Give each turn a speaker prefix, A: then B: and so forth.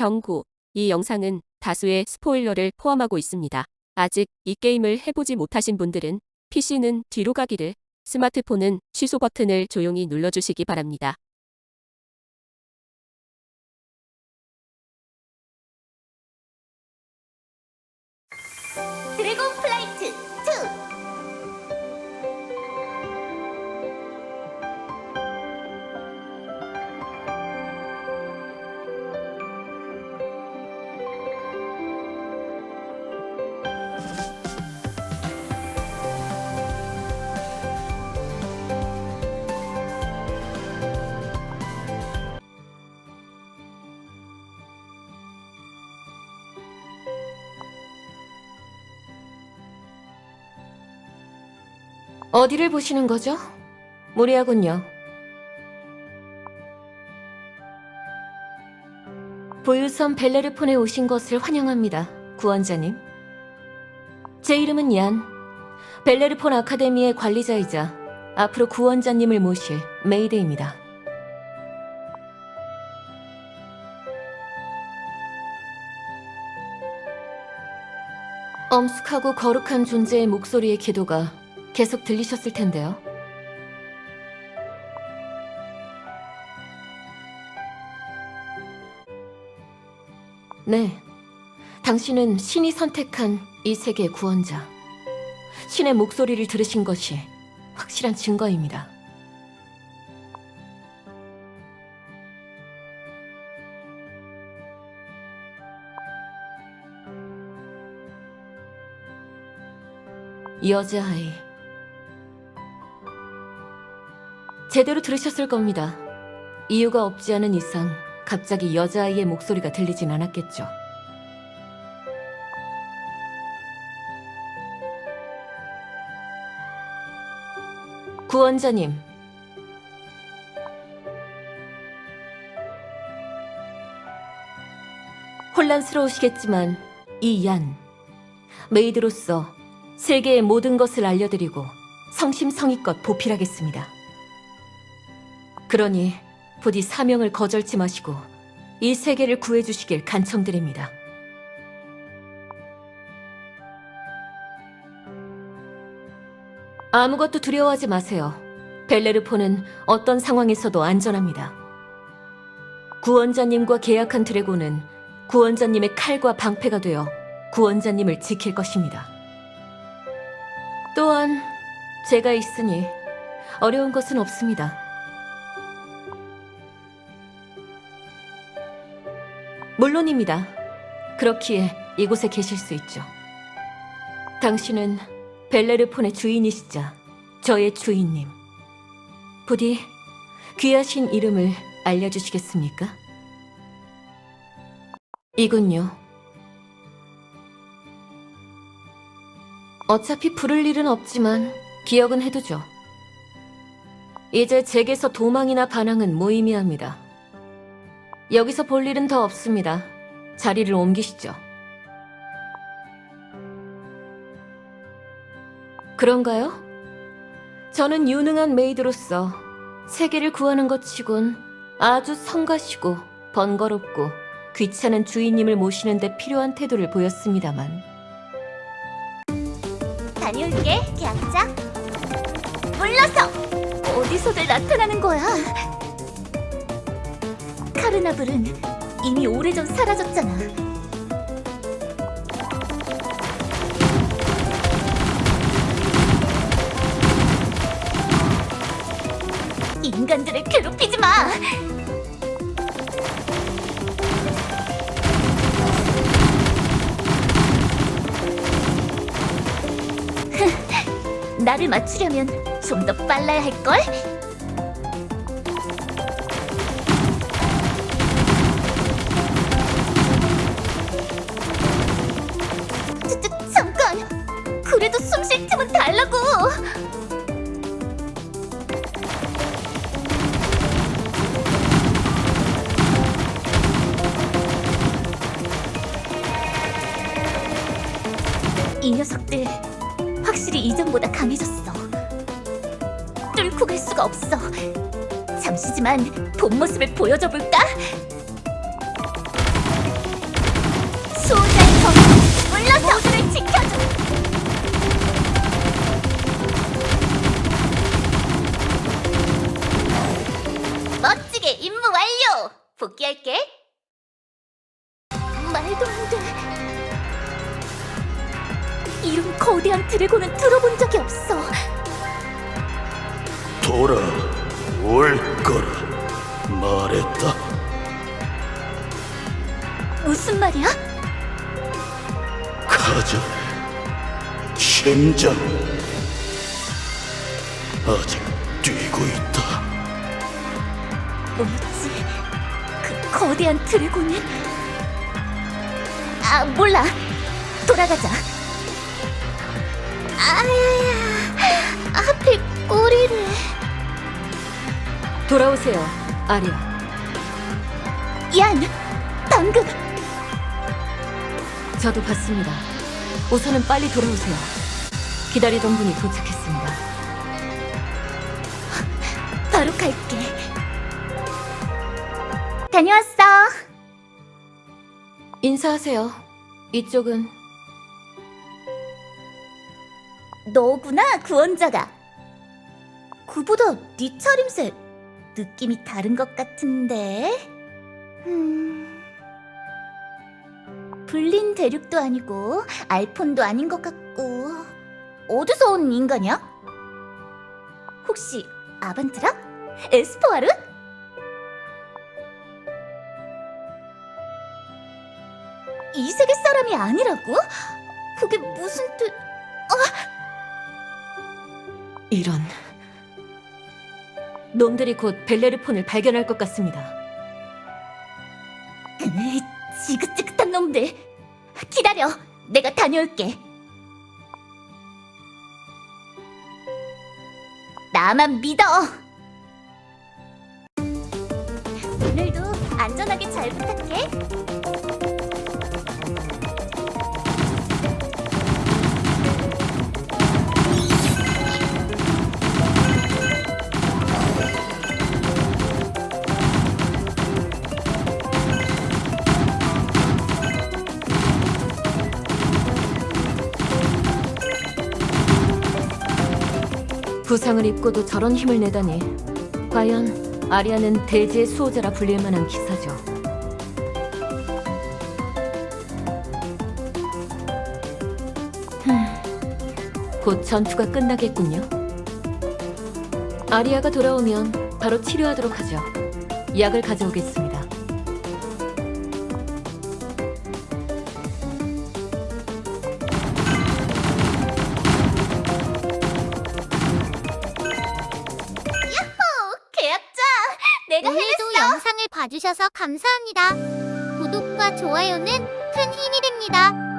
A: 경고. 이 영상은 다수의 스포일러를 포함하고 있습니다. 아직 이 게임을 해보지 못하신 분들은 PC는 뒤로 가기를, 스마트폰은 취소 버튼을 조용히 눌러주시기 바랍니다.
B: 어디를 보시는 거죠? 무리하군요. 보유섬 벨레르폰에 오신 것을 환영합니다, 구원자님. 제 이름은 얀. 벨레르폰 아카데미의 관리자이자 앞으로 구원자님을 모실 메이드입니다. 엄숙하고 거룩한 존재의 목소리의 기도가 계속 들리셨을 텐데요. 네. 당신은 신이 선택한 이 세계의 구원자. 신의 목소리를 들으신 것이 확실한 증거입니다. 여자아이. 제대로 들으셨을 겁니다. 이유가 없지 않은 이상 갑자기 여자아이의 목소리가 들리진 않았겠죠. 구원자님. 혼란스러우시겠지만 이 얀, 메이드로서 세계의 모든 것을 알려드리고 성심성의껏 보필하겠습니다. 그러니 부디 사명을 거절치 마시고 이 세계를 구해주시길 간청드립니다. 아무것도 두려워하지 마세요. 벨레르포는 어떤 상황에서도 안전합니다. 구원자님과 계약한 드래곤은 구원자님의 칼과 방패가 되어 구원자님을 지킬 것입니다. 또한 제가 있으니 어려운 것은 없습니다. 물론입니다. 그렇기에 이곳에 계실 수 있죠. 당신은 벨레르폰의 주인이시자 저의 주인님. 부디 귀하신 이름을 알려주시겠습니까? 이군요. 어차피 부를 일은 없지만 기억은 해두죠. 이제 제게서 도망이나 반항은 무의미합니다. 여기서 볼 일은 더 없습니다. 자리를 옮기시죠. 그런가요? 저는 유능한 메이드로서 세계를 구하는 것 치곤 아주 성가시고 번거롭고 귀찮은 주인님을 모시는데 필요한 태도를 보였습니다만
C: 다녀올게 계약자 몰라서 어디서들 나타나는 거야 카르나블은 이미 오래전 사라졌잖아 인간들을 괴롭히지 마 나를 맞추려면 좀 더 빨라야 할걸? 그래도 숨 쉴 틈은 달라고! 이 녀석들 확실히 이전보다 강해졌어. 뚫고 갈 수가 없어. 잠시지만 본 모습을 보여줘 볼까? 복귀할게. 말도 안 돼. 이런 거대한 드래곤은 들어본 적이 없어.
D: 돌아올 거라 말했다.
C: 무슨 말이야?
D: 가자. 심장. 아직 뛰고 있다.
C: 뭐였지? 그 거대한 드래곤은? 아, 몰라. 돌아가자. 아야, 하필 꼬리를.
B: 돌아오세요, 아리아.
C: 얀, 방금
B: 저도 봤습니다. 우선은 빨리 돌아오세요. 기다리던 분이 도착했습니다.
C: 바로 갈게. 다녀왔어.
B: 인사하세요. 이쪽은
C: 너구나 구원자가. 그보다 네 차림새 느낌이 다른 것 같은데. 음. 불린 대륙도 아니고 알폰도 아닌 것 같고 어디서 온 인간이야? 혹시 아반트라? 에스포아르? 이 세계 사람이 아니라고? 그게 무슨 뜻?
B: 이런 놈들이 곧 벨레르폰을 발견할 것 같습니다.
C: 으이, 지긋지긋한 놈들. 기다려. 내가 다녀올게. 나만 믿어. 오늘도 안전하게 잘 부탁해.
B: 부상을 입고도 저런 힘을 내다니. 과연 아리아는 대지의 수호자라 불릴 만한 기사죠. 흠, 곧 전투가 끝나겠군요. 아리아가 돌아오면 바로 치료하도록 하죠. 약을 가져오겠습니다.
C: 내가
E: 오늘도
C: 해냈어.
E: 영상을 봐주셔서 감사합니다. 구독과 좋아요는 큰 힘이 됩니다.